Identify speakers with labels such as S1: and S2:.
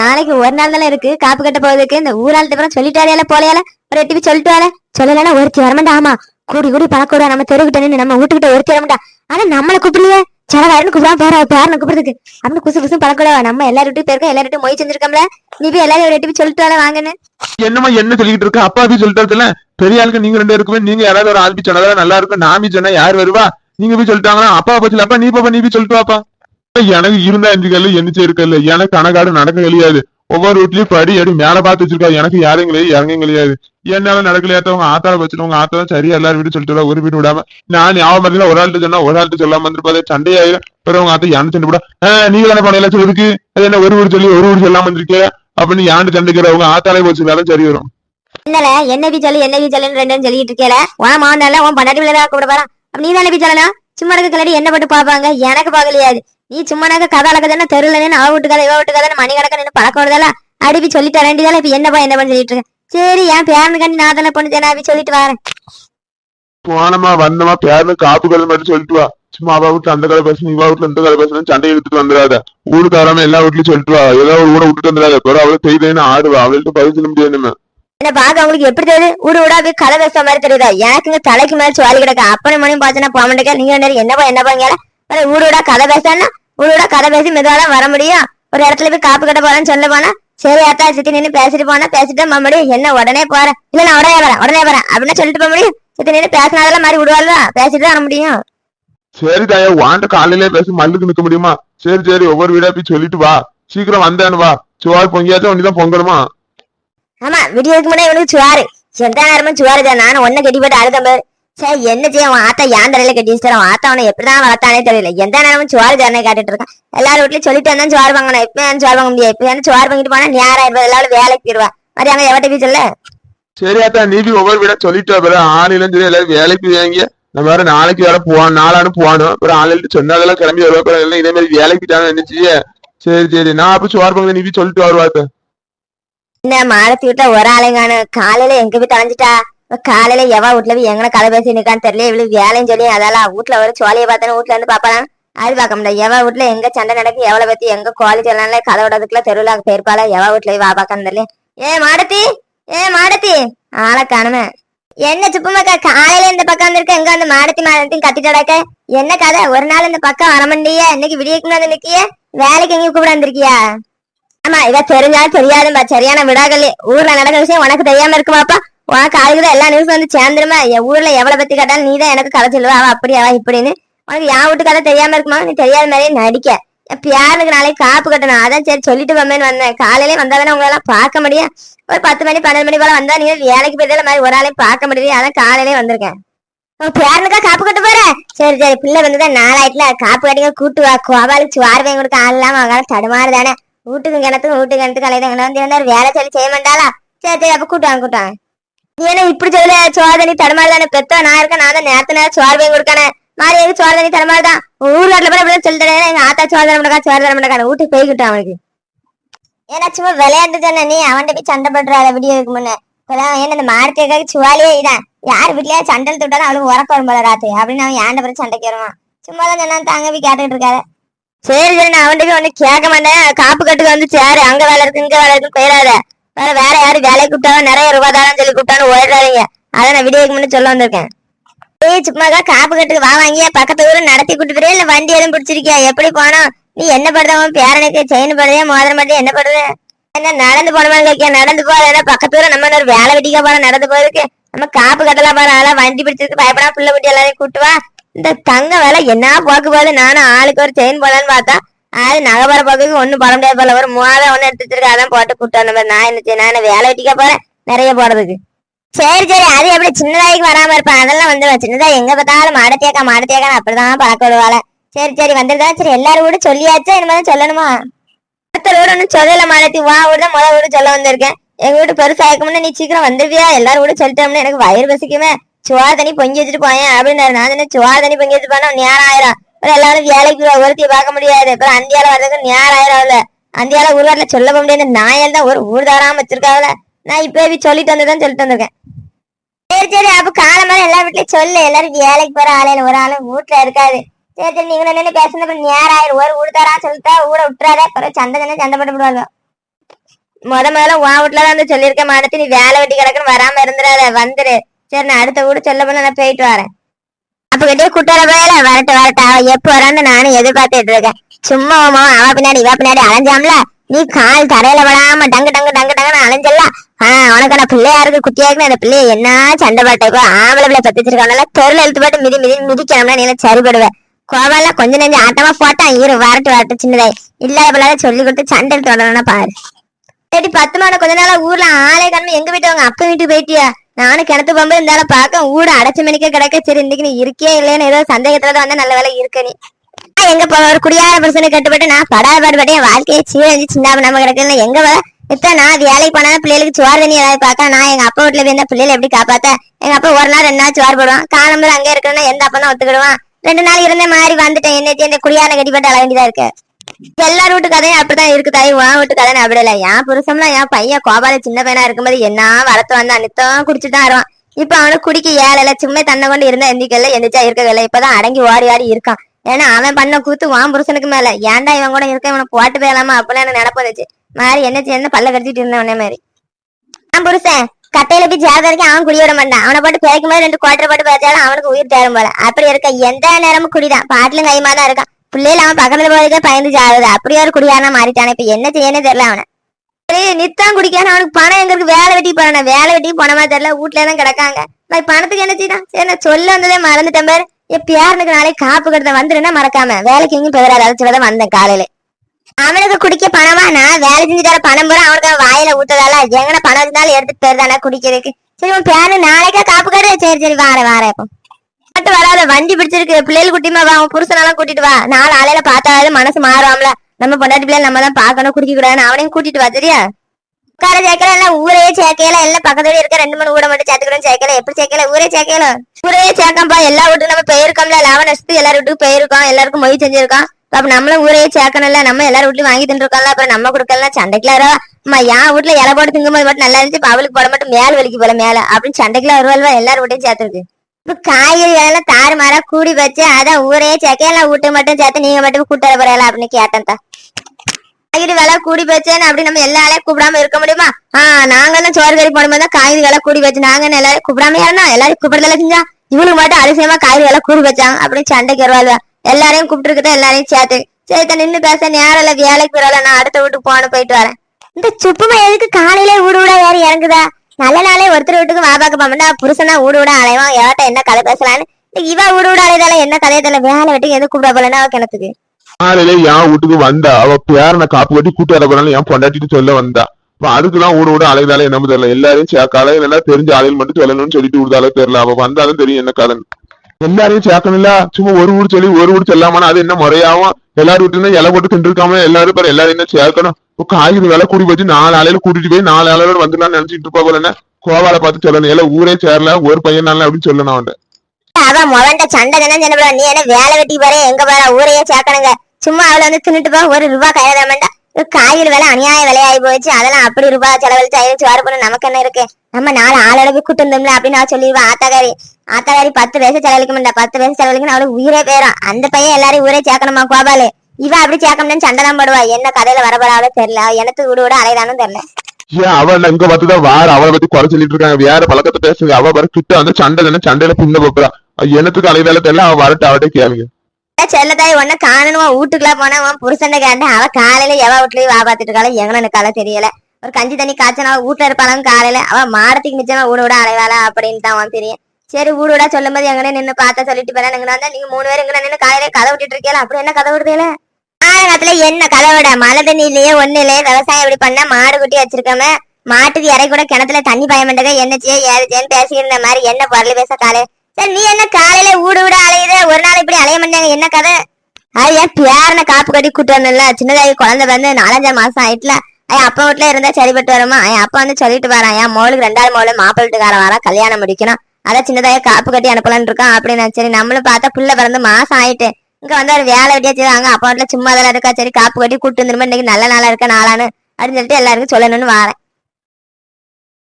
S1: நாளைக்கு ஒரு நாள் தானே இருக்கு. காப்பு கட்ட போகுதுக்கு இந்த ஊராளுக்கு அப்புறம் சொல்லிட்டாரியால போலையால. ஒரு எட்டு சொல்லிட்டு வரல சொல்லலைன்னா ஒருத்தி வரமாட்டா. ஆமா. கூடி கூடி பழக்கூடா நம்ம தெருக்கிட்ட நின்று நம்ம வீட்டுக்கிட்ட ஒருத்தி வரமாட்டா. ஆனா நம்மளை கூப்பிடலையே. சடகாரன்னு கூப்பிடாம பேர பேரனை கூப்பிடுறதுக்கு. அப்படின்னு குசு குசு பழக்கூட நம்ம எல்லாரும் வீட்டு போயிருக்கோம். எல்லாரும் மொய் செஞ்சிருக்கோம்ல. நீ போய் எல்லாரும் ஒரு எட்டு சொல்லிட்டு வரல வாங்கன்னு.
S2: என்னமா என்ன சொல்லிட்டு இருக்க? அப்பா போய் சொல்லிட்டு பெரிய ஆளுக்கு நீங்க ரெண்டு இருக்குமே நீங்க யாராவது ஒரு ஆள் போய் சொன்னதா நல்லா இருக்கும். நாமி சொன்னா யார் வருவா? நீங்க போய் சொல்லிட்டாங்களா? அப்பா போச்சு அப்பா நீ பாப்பா நீ போய் சொல்லிட்டு வாப்பா. எனக்கு இருந்தா அஞ்சு கல்லு எண்ணிச்சு இருக்கல எனக்கு கணக்காடு நடக்க கிடையாது ஒவ்வொரு வீட்லயும் படி அடி மேல பார்த்து வச்சிருக்கா. எனக்கு யாரும் கிடையாது இறங்கும் கிடையாது என்னால நடக்கலையாத்தவங்க ஆத்தால வச்சிருவங்க ஆத்தா சரியா எல்லாரும் வீடு சொல்லிட்டு ஒரு வீடு விடாம நான் ஞாபகம் மாதிரி ஒரு ஆள்கிட்ட சொன்னா ஒரு ஆள்கிட்ட சொல்லாம வந்துருப்பாரு சண்டையாயிரும். பிறகு உங்க ஆத்தா யானை சண்டை போட நீ தானே பண்ணல சொல்லிருக்கு அது என்ன ஒரு வீடு சொல்லி ஒரு வீடு சொல்லாம வந்திருக்கே அப்படின்னு யானை சண்டைக்கிறவங்க ஆத்தாலே போச்சு வேலை சரி வரும்.
S1: என்னல என்ன பி சொல்லு என்ன பி சொல்லுன்னு சொல்லிட்டு இருக்கேல உன் மாவனால உன் பண்டாட்டி விளையாட கூப்பிட போறான். அப்ப நீ தானே பி சொல்லலாம்? சும்மா இருக்க கிளடி என்ன பட்டு பாப்பாங்க எனக்கு பாக்கலையாது நீ சும்மா கதை அளக்கதானே தெருல நின்று அவ வீட்டு கதை இவ வீட்டு கதை மணி கணக்க நின்று பழக்கம் வருதால அடிப்பி சொல்லிட்டு வேண்டியதால இப்ப என்னப்பா என்ன பண்ணி சொல்லிட்டு இருக்கேன் சரி என் பேரனுக்காண்டி நான் தானே பொண்ணு தானே அப்படி சொல்லிட்டு வரேன்.
S2: போனமா வந்தமா பேர்னு காப்பு கதை மட்டும் சொல்லிட்டு வா. சும்மா அவ வீட்டுல அந்த கதை பேசணும் இவ வீட்டுல இந்த கதை பேசணும் சண்டை எடுத்துட்டு வந்துடாத. ஊருக்கு வராம எல்லா வீட்லயும் சொல்லிட்டு வா. ஏதோ ஒரு ஊரை விட்டுட்டு வந்துடாத. பிறகு அவளை செய்தேன்னு ஆடுவா. அவள்கிட்ட பதில் சொல்ல முடியாது நம்ம
S1: என்ன பாக்க உங்களுக்கு எப்படி தெரியுது? ஊடு ஊடா போய் கதை பேசுற மாதிரி தெரியுதா? எனக்குங்க தலைக்கு மேல சுவாலி கிடக்கு? அப்பனை மணியும் பாச்சுன்னா போக மாட்டேங்க நீங்க என்னப்பா என்னப்பா ஊடா கதை ஊடு ஊடா கதை பேசி மெதுவா தான் வர முடியும். ஒரு இடத்துல போய் காப்பு கட்ட போறேன்னு சொல்ல போனா சரி அத்தா சித்தி நின்னு பேசிட்டு போனா பேசிட்டு மறுபடியும் என்ன உடனே போறேன். இல்ல நான் உடனே வரேன் உடனே வரேன் அப்படின்னு சொல்லிட்டு போக முடியும். சித்தி நின்னு பேசினாதெல்லாம் மாதிரி விடுவாள்வா? பேசிட்டு தான் வர முடியும்.
S2: சரி தாயா வாண்ட காலையிலே பேசி மல்லுக்கு நிக்க முடியுமா? சரி சரி ஒவ்வொரு வீடா போய் சொல்லிட்டு வா. சீக்கிரம் வந்தேன்னு வா. சுவார் பொங்கியாச்சும் ஒன்னிதான் பொங்கணுமா
S1: ஆமா விடியதுக்கு முன்னாடி இவனுக்கு சுவாரு. எந்த நேரமும் சுவாரு தான். நானும் ஒன்ன கட்டி போட்டு அழுத சரி என்ன செய்ய அவன் ஆத்தா ஏன் தலையில கட்டி வச்சுட்டான் அவன் ஆத்தா அவனை எப்படிதான் வளர்த்தானே தெரியல. எந்த நேரமும் சுவாரு தானே காட்டிட்டு இருக்கான். எல்லாரும் வீட்லயும் சொல்லிட்டு வந்தா சுவார் வாங்கணும். எப்ப ஏன் சுவார் வாங்க முடியாது? ஏன் சுவார் வாங்கிட்டு போனா நேரம் இருப்பது எல்லாரும் வேலைக்கு போயிருவா. மாதிரி அங்க எவட்ட போய் சொல்ல.
S2: சரி அத்தா நீ போய் ஒவ்வொரு வீடா சொல்லிட்டு பிறகு. ஆளுலும் சரி எல்லாரும் வேலைக்கு வாங்க நம்ம வேற நாளைக்கு வேற போவான் நாளானு போவானு அப்புறம் ஆளுட்டு சொன்னதெல்லாம் கிளம்பி வருவா எல்லாம் இதே மாதிரி வேலைக்கு தானே நினைச்சியே. சரி சரி. நான் அப்ப சுவார் பொங்க நீ போய் சொல்லிட்டு வருவாத்த
S1: என்ன மாலத்தி வீட்டுல ஒரு ஆளுங்கானு காலையில எங்க போய் தொலைஞ்சிட்டா? காலையில எவ வீட்டுல போய் எங்கன கதை பேசி நிக்கான்னு தெரியல. இவ்வளவு வேலையும் சொல்லி அதெல்லாம் வீட்டுல ஒரு சோழியை பார்த்தேன்னு வீட்டுல இருந்து பாப்பாலாம் அது பார்க்க முடியாது எவ வீட்டுல எங்க சண்டை நடக்கு எவ்வளவு பத்தி எங்க கோழி சொல்லலாம் கதை விடதுக்குள்ள தெருவுல போயிருப்பாளா எவ வீட்டுல வா பார்க்க தெரியல. ஏ மாடத்தி! ஏ மாடத்தி! ஆளை காணுமே. என்ன சுப்பமாக்கா காலையில இந்த பக்கம் வந்திருக்க எங்க வந்து மாடத்தி மாடத்தி கத்திட்டு என்ன கதை? ஒரு நாள் இந்த பக்கம் வர மாட்டிய இன்னைக்கு விடியக்கு வந்து நிக்கிய. வேலைக்கு எங்கேயும் கூப்பிட வந்திருக்கியா? ஆமா இவ தெரிஞ்சாலும் தெரியாதும்பா. சரியான விடாகலி ஊர்ல நடக்கிற விஷயம் உனக்கு தெரியாம இருக்குமாப்பா. உனக்கு ஆளுக்குதான் எல்லா நியூஸ் வந்து சேர்ந்துருமா என் ஊர்ல எவ்வளவு பத்தி கேட்டாலும் நீ தான் எனக்கு கதை சொல்லுவா அவ அப்படி அவ இப்படின்னு. உனக்கு என் வீட்டு கதை தெரியாம இருக்குமா? நீ தெரியாத மாதிரியே நடிக்க. என் பியாருக்கு நாளைக்கு காப்பு கட்டணும். அதான் சரி சொல்லிட்டு போமேன்னு வந்தேன். காலையிலே வந்தாதானே உங்களை எல்லாம் பார்க்க முடியும் ஒரு பத்து மணி பன்னெண்டு மணி போல வந்தா நீங்க வேலைக்கு போயிட்டு மாதிரி ஒரு ஆளையும் பார்க்க முடியுது அதான் காலையிலே வந்திருக்கேன். உன் பேரனுக்கா காப்பு கட்ட போற? சரி சரி பிள்ளை வந்துதான் நாளாயிட்டுல காப்பு கட்டிங்க கூட்டு வா. கோபாலுக்கு சுவார் வாங்கி கொடுக்க ஆள் இல்லாம அவங்க தடுமாறுதானே வீட்டுக்கு கிணத்துக்கும் வீட்டுக்கு கிணத்துக்கு கலைதான் வந்து வேலை சொல்லி செய்ய மாட்டாளா? சரி சரி அப்ப கூட்டுவாங்க கூட்டாங்க ஏன்னா என்ன இப்படி சொல்லல சோதனி தடுமாறுதானே பெத்த நான் இருக்கேன் நான் தான் நேரத்து நேரம் சோர்வையும் வாங்கி கொடுக்கானே. மாறி எதுக்கு சோதனி தடுமாறுதான் ஊர் காட்டுல போய் இப்படி சொல்லிட்டேன் எங்க ஆத்தா சோதனை பண்ணக்கா சோதனை பண்ணக்கான வீட்டுக்கு போய்கிட்டான் அவனுக்கு. ஏன்னா சும்மா விளையாண்டு தானே நீ? அவன்கிட்ட போய் சண்டை பண்றாள் வீடியோக்கு முன்ன. ஏன்னா இந்த மார்க்கேக்காக சுவாலியே இதான் யார் வீட்லயே சண்டல் தொட்டாலும் அவளுக்கு உறக்க வரும் போல ராத்து அப்படின்னு அவன் ஏண்ட பிறகு சண்டைக்கு வருவான்? சும்மா தான் சொன்னா தாங்க போய் கேட்டுட்டு இருக்காரு சரி சரி நான் அவன்கிட்ட போய் ஒண்ணு கேட்க மாட்டேன். காப்பு கட்டுக்கு வந்து சேரு அங்க வேலை இருக்கு இங்க வேலை இருக்கு போயிடாத. வேற வேற யாரும் வேலைக்கு கூப்பிட்டாலும் நிறைய ரூபா தாரம் சொல்லி கூப்பிட்டாலும் ஓடுறாதீங்க. அதை நான் விடியக்கு முன்னாடி சொல்ல வந்திருக்கேன். ஏய் சும்மாக்கா காப்பு கட்டுக்கு வா வாங்கிய பக்கத்து ஊரு நடத்தி கூட்டு போறியா இல்ல வண்டி எதுவும் பிடிச்சிருக்கியா? எப்படி போனோம் நீ என்ன படுதவன் பேரனுக்கு செயின் படுதே மோதிரம் படுதே என்ன படுது? என்ன நடந்து போனோமான்னு கேட்க நடந்து போற பக்கத்து ஊர்ல நம்ம ஒரு வேலை வெட்டிக்க போற நடந்து போயிருக்கு நம்ம காப்பு கட்டலாம் பாரு அதெல்லாம் வண்டி பிடிச்சிருக்கு பயப்படா புள்ள குட்டி எல்லாரையும் கூட்டு வா. இந்த தங்க வேலை என்ன போக்கு போகுது? நானும் ஆளுக்கு ஒரு செயின் போலான்னு பார்த்தா அது நகபர பக்கத்துக்கு ஒண்ணும் பண்ண முடியாது போல. ஒரு மூணாவது ஒண்ணு எடுத்து வச்சிருக்கேன். அதான் போட்டு கூட்டு வந்த நான் என்ன செய்ய நான் வேலை வெட்டிக்க போறேன் நிறைய போடுறதுக்கு. சரி சரி. அது எப்படி சின்னதாய்க்கு வராம இருப்பேன். அதெல்லாம் வந்துடும் சின்னதா எங்க பார்த்தாலும் மாடத்தேக்கா மாடத்தேக்கா அப்படிதான் பழக்க விடுவாள. சரி சரி. வந்துருதா சரி. எல்லாரும் கூட சொல்லியாச்சா? இனிமேல் சொல்லணுமா? அடுத்த வீடு ஒன்றும் சொல்லல மாடத்தி வா வீடு தான் முதல் வீடு சொல்ல வந்திருக்கேன். எங்க வீட்டு பெருசாயிருக்கும்னு நீ சீக்கிரம் வந்துருவியா எல்லாரும் கூட சொல்லிட்டோம்னு. எனக்கு வயிறு பசிக்குமே. சுவார் தண்ணி பொங்கி வச்சுட்டு போயேன். அப்படின்னு நான் சொன்னேன் சுவார் தண்ணி பொங்கி வச்சுட்டு போனா நேரம் ஆயிரம் எல்லாரும் வேலைக்கு போய் ஒருத்தையும் பார்க்க முடியாது. அப்புறம் அந்தியால வர்றதுக்கு நேரம் ஆயிரம்ல அந்தியால ஊர்வாட்டில சொல்ல முடியாது. நாயல் தான் ஒரு ஊர் தாராம வச்சிருக்காங்கல்ல நான் இப்ப போய் சொல்லிட்டு வந்துதான் சொல்லிட்டு வந்திருக்கேன். சரி சரி அப்ப காலமான எல்லா வீட்லயும் சொல்லு. எல்லாரும் வேலைக்கு போற ஆளையில ஒரு ஆளு வீட்டுல இருக்காது. சரி சரி நீங்க நின்று பேசுனது நேரம் ஆயிரம் ஒரு ஊர் தரா சொல்லிட்டா ஊட விட்டுறாத. அப்புறம் சண்டை சண்டை சண்டை போட்டு விடுவாங்க முத முதல்ல உன் வீட்டுல தான் வந்து சொல்லியிருக்கேன் மாடத்தி நீ வேலை வெட்டி கிடக்குன்னு வராம இருந்துடாத. வந்துரு. சரி நான் அடுத்த வீடு சொல்ல போனா நான் போயிட்டு வரேன். அப்ப கிட்டே போயல வரட்டு வரட்டு. அவ எப்ப வரான்னு நானும் எதிர்பார்த்துட்டு இருக்கேன். சும்மா அவ பின்னாடி இவ பின்னாடி அலைஞ்சாம்ல? நீ கால் தரையில விடாம டங்கு டங்கு டங்கு டங்குன்னு அலைஞ்சல்ல? ஆஹ் உனக்கு நான் பிள்ளையா இருக்கு குட்டியா இருக்கு அந்த பிள்ளைய என்ன சண்டை பாட்டை ஆம்பளை பிள்ளை பத்திச்சிருக்காங்கல்ல தெருல இழுத்து போட்டு மிதி மிதி மிதிக்காமல நீ சரிபடுவேன் கோவால கொஞ்ச நெஞ்சு ஆட்டமா போட்டான். இரு வரட்டு வரட்டு சின்னதாய் இல்லாத பிள்ளைய சொல்லி கொடுத்து சண்டை எடுத்து பாரு. சரி பத்து மாட கொஞ்ச நாளா ஊர்ல ஆளே கண்ணு எங்க போயிட்டு அவங்க வீட்டுக்கு போயிட்டியா? நானும் கிணத்து போகும்போது இருந்தாலும் பார்க்க ஊட அடைச்ச மணிக்க கிடக்க. சரி இன்னைக்கு நீ இருக்கே இல்லைன்னு ஏதோ சந்தேகத்துல தான் நல்ல வேலை இருக்க நீ. எங்க ஒரு குடியார பிரச்சனை கட்டுப்பட்டு நான் படா பாடுபட்டு என் வாழ்க்கையை சீரழிஞ்சு சின்ன நம்ம கிடக்குன்னு எங்க வர இப்ப நான் வேலைக்கு போனா பிள்ளைகளுக்கு சுவார் தண்ணி ஏதாவது பார்க்க நான் எங்க அப்பா வீட்டுல போய் பிள்ளைகளை எப்படி காப்பாத்த? எங்க அப்பா ஒரு நாள் ரெண்டு நாள் சுவார் போடுவான். காலம்பு அங்கே இருக்கணும்னா எந்த அப்பா தான் ஒத்துக்கிடுவான். ரெண்டு நாள் இருந்த மாதிரி வந்துட்டேன். என்ன இந்த குடியார கட்டிப்பட்டு அழ வேண்டியதா இருக்கு. எல்லார் வீட்டு கதையும் அப்படித்தான் இருக்கு தாய். உன் வீட்டு கதை அப்படி இல்ல என் புருஷம்லாம் என் பையன் கோபால சின்ன பையனா இருக்கும்போது என்ன வளர்த்து வந்தா நித்தம் குடிச்சுட்டு தான் வருவான். இப்ப அவனுக்கு குடிக்க ஏழல சும்மா தன்னை கொண்டு இருந்தா எந்திக்கல எந்திரிச்சா இருக்கவில்லை இப்பதான் அடங்கி ஓடி ஆடி இருக்கான். ஏன்னா அவன் பண்ண கூத்து வான் புருஷனுக்கு மேல. ஏன்டா இவன் கூட இருக்க? இவனை போட்டு போயலாமா அப்படின்னு எனக்கு நினப்பு வந்துச்சு. மாதிரி என்ன சேர்ந்து பல்ல கடிச்சிட்டு இருந்தேன் உடனே மாதிரி ஆ புருஷன். கட்டையில போய் ஜாத வரைக்கும் அவன் குடி விட மாட்டான். அவனை போட்டு பேக்கும் போது ரெண்டு குவாட்டர் போட்டு பேச்சாலும் அவனுக்கு உயிர் தேரும் போல. அப்படி இருக்க எந்த நேரமும் குடிதான். பாட்டிலும் கைமா தான் இருக்கான். பிள்ளைல அவன் பக்கத்துல போறதுக்கே பயந்து ஜாகுது. அப்படியே ஒரு குடியானா மாறிட்டானே. இப்ப என்ன செய்யனே தெரியல அவனை. சரி நித்தம் குடிக்கான அவனுக்கு பணம் எங்க இருக்கு? வேலை வெட்டி போறான. வேலை வெட்டி போனமா தெரியல. வீட்டுல தான் கிடக்காங்க. பணத்துக்கு என்ன செய்யலாம் சரி நான் சொல்ல வந்ததே மறந்துட்டேன் பாரு. என் பேரனுக்கு நாளைக்கு காப்பு கடத்த வந்துருன்னா மறக்காம. வேலைக்கு எங்கேயும் போயிடாது அழைச்சு வந்தேன் காலையில. அவனுக்கு குடிக்க பணமா? நான் வேலை செஞ்சு தர பணம் பூரா அவனுக்கு வாயில ஊட்டதால எங்கன பணம் இருந்தாலும் எடுத்துட்டு போயிருந்தானே குடிக்கிறதுக்கு. சரி உன் பேரு நாளைக்கா காப்பு கட்டு சரி சரி வாரேன் வாரேன் இப்போ மட்டும் வராத வண்டி பிடிச்சிருக்கு பிள்ளைகள் குட்டிமா வா அவன் புருஷனெல்லாம் கூட்டிட்டு வா. நாலு ஆளையில பார்த்தாலும் மனசு மாறாமல நம்ம பொண்டாட்டி பிள்ளை நம்ம தான் பாக்கணும் குடிக்க கூடாதுன்னு அவனையும் கூட்டிட்டு வா சரியா? உட்கார சேர்க்கல எல்லாம் ஊரையே சேர்க்கையில எல்லாம் பக்கத்துல இருக்க ரெண்டு மூணு ஊட மட்டும் சேர்த்துக்கணும் சேர்க்கல. எப்படி சேர்க்கல? ஊரே சேர்க்கல. ஊரையே சேர்க்கம்பா எல்லா வீட்டுக்கும் நம்ம போயிருக்கோம்ல லெவன் நஷ்டத்து எல்லாரும் வீட்டுக்கு போயிருக்கோம் எல்லாருக்கும் மொய் செஞ்சிருக்கோம் அப்ப நம்மளும் ஊரையே சேர்க்கணும்ல. நம்ம எல்லாரும் வீட்லயும் வாங்கி தின்றுக்கோம்ல அப்புறம் நம்ம கொடுக்கலாம் சண்டைக்குலாம் அம்மா என் வீட்டுல இலை போட்டு திங்கும்போது மட்டும் நல்லா இருந்துச்சு. அவளுக்கு போட மட்டும் மேல வலிக்கு போல மேல. அப்படின்னு சண்டைக்குலாம் வருவாள்வா? எல்லாரும் வீட்டையும் சேர்த்துருக்கு. இப்ப காய்கறிகள் எல்லாம் தாறுமாறா கூடி வச்சு அதான் ஊரே செக்கையெல்லாம் விட்டு வீட்டு மட்டும் சேர்த்து நீங்க மட்டும் கூட்டார போறீங்களா அப்படின்னு கேட்டேன் தான் காய்கறி வேலை கூடி வச்சேன்னு அப்படி நம்ம எல்லாரையும் கூப்பிடாம இருக்க முடியுமா? ஆஹ் நாங்க தான் சோறு கறி போடும்போது தான் காய்கறி வேலை கூடி வச்சு நாங்க எல்லாரும் கூப்பிடாம யாருனா எல்லாரும் கூப்பிடுறதுல செஞ்சா. இவனுக்கு மட்டும் அதிசயமா காய்கறி வேலை கூடி வச்சாங்க அப்படின்னு சண்டைக்கு வருவாள்வா எல்லாரையும் கூப்பிட்டு எல்லாரையும் சேர்த்து. சரி தான் நின்னு பேச நேரம் இல்ல வேலைக்கு போறல நான் அடுத்த வீட்டுக்கு போன போயிட்டு வரேன். இந்த சுப்புமா எதுக்கு காலையில ஊடு விட ஏறி இறங்குதா? நல்ல நாளே ஒருத்தர் வீட்டுக்கு வா பார்க்க போமாட்டா புருஷனா ஊடு விட அலைவான் எவட்ட என்ன கதை பேசலான்னு? இவ ஊடு விட அலைதால என்ன கதையை தெரியல வேலை வெட்டி எது கூப்பிட போலன்னா அவ கிணத்துக்கு
S2: காலையில என் வீட்டுக்கு வந்தா அவ பேரனை காப்பு கட்டி கூட்டு வர போறான்னு என் பொண்டாட்டிட்டு சொல்ல வந்தா. அப்ப அதுக்கெல்லாம் ஊட ஊட அலைதால என்ன தெரியல. எல்லாரையும் சேர்க்கால எல்லாம் தெரிஞ்ச ஆளுகள் மட்டும் சொல்லணும்னு சொல்லிட்டு விடுதால தெரியல. அவ வந்தாலும் தெரியும் என்ன கதை எல்லாரையும் சேர்க்கணும்ல? சும்மா ஒரு ஊர் சொல்லி ஒரு ஊர் சொல்லாமனா அது என்ன முறையாவும்? எல்லாரும் வீட்டுல இலை போட்டு தின்றுருக்காம எல்லாரும் பாரு எல்லாரும் என்ன சேர்க்கணும். காய்கறி வேலை கூடி வச்சு நாலு ஆளையில கூட்டிட்டு போய் நாலு ஆளையோட வந்துடலாம்னு நினைச்சிட்டு இருப்பா போல என்ன? கோவால பார்த்து சொல்லணும். எல்லாம் ஊரே சேரல ஒரு பையன் அப்படின்னு சொல்லணும் அவன்கிட்ட.
S1: அவன் முதல்ல சண்டை தானே சொன்ன நீ என்ன வேலை வெட்டி பாரு எங்க பாரு ஊரையே சேர்க்கணுங்க. சும்மா அவளை வந்து தின்னுட்டு போ ஒரு ரூபா கையில வேண்டாம் காய்கறி விலை அநியாய விலையாகி போச்சு. அதெல்லாம் அப்படி ரூபா செலவழிச்சு ஐநூறு வர பண்ண நமக்கு என்ன இருக்கு? நம்ம நாலு ஆளோட போய் கூட்டு வந்தோம்ல அப்படின்னு நான் சொல்லிடுவேன் ஆத்தாக்காரி ஆத்தாக்காரி பத்து வயசு செலவழிக்க மாட்டா. பத்து வயசு செலவழிக்கணும் அவளுக்கு உயிரே போயிடும் அந்த பையன் எல்லாரையும் ஊரே சேர்க்கணுமா கோபாலு? இவ அப்படி சேர்க்கணும்னு சண்டை தான் போடுவா. என்ன கதையில வரப்படாவளோ தெரியல. எனக்கு வீடு விட அலைதானும் தெரியல.
S2: ஏன் அவன் இங்க பார்த்துதான் வார? அவளை பத்தி குறை சொல்லிட்டு இருக்காங்க. வேற பழக்கத்தை பேசுங்க. அவ வர கிட்ட வந்து சண்டை தானே சண்டையில பின்ன போறா எனத்துக்கு அலைவேலை தெரியல. அவ வரட்டு அவட்ட கேளுங்க.
S1: செல்லத்தாய் ஒண்ணு காணணும். வீட்டுக்குள்ள போனா உன் புருஷன் கேட்டேன். அவ காலையில எவ வீட்லயும் வா பாத்துட்டு இருக்காளோ எங்கன்னு இருக்காளோ தெரியல. ஒரு கஞ்சி தண்ணி காய்ச்சனா வீட்டுல இருப்பாளும் காலையில. அவ மாடத்துக்கு மிச்சமா ஊடு விட அலைவாளா அப்படின்னு தான் அவன் தெரியும். சரி ஊடு விடா சொல்லும் போது எங்கன்னு நின்னு பார்த்தா சொல்லிட்டு போறேன் நீங்க மூணு பேரும் எங்க நின்னு காலையில கதை விட்டுட்டு இருக்கீங்களா அப்படி என்ன கதை விடுதேல என்ன கதை விட மழை தண்ணி இல்லையே ஒண்ணு இல்லையே. விவசாயம் எப்படி பண்ண மாடு குட்டி வச்சிருக்காம மாட்டுக்கு இறை கூட கிணத்துல தண்ணி பாய என்னச்சியே என்ன பேசிக்கிற மாதிரி என்ன பொருள் பேச காலை? சரி நீ என்ன காலையில ஊடு ஊட அலையுத ஒரு நாள் இப்படி அலைய மாட்டாங்க. என்ன கதை? அது ஏன் பேரனை காப்பு கட்டி கூட்டு வரணும்ல சின்னதாகி குழந்தை வந்து நாலஞ்சு மாசம் ஆயிட்டுல. ஐயா அப்பா வீட்டுல இருந்தா சரிப்பட்டு வருமா? என் அப்பா வந்து சொல்லிட்டு வரான். என் மோளுக்கு ரெண்டாவது மோளு மாப்பிள்ள வீட்டுக்காரன் வரா கல்யாணம் முடிக்கணும். அதான் சின்னதாக காப்பு கட்டி அனுப்பலான்னு இருக்கான். அப்படின்னு சரி நம்மளும் பார்த்தா புள்ள பிறந்து மாசம் ஆயிட்டு. இங்க வந்து ஒரு வேலை வெட்டியா செய்வாங்க அப்பா வீட்டுல சும்மா அதெல்லாம் இருக்கா? சரி காப்பு கட்டி கூட்டு வந்துருமா? இன்னைக்கு நல்ல நாளா இருக்க? நாளான்னு அப்படின்னு சொல்லிட்டு எல்லாருக்கும் சொல்லணும்னு வரேன்.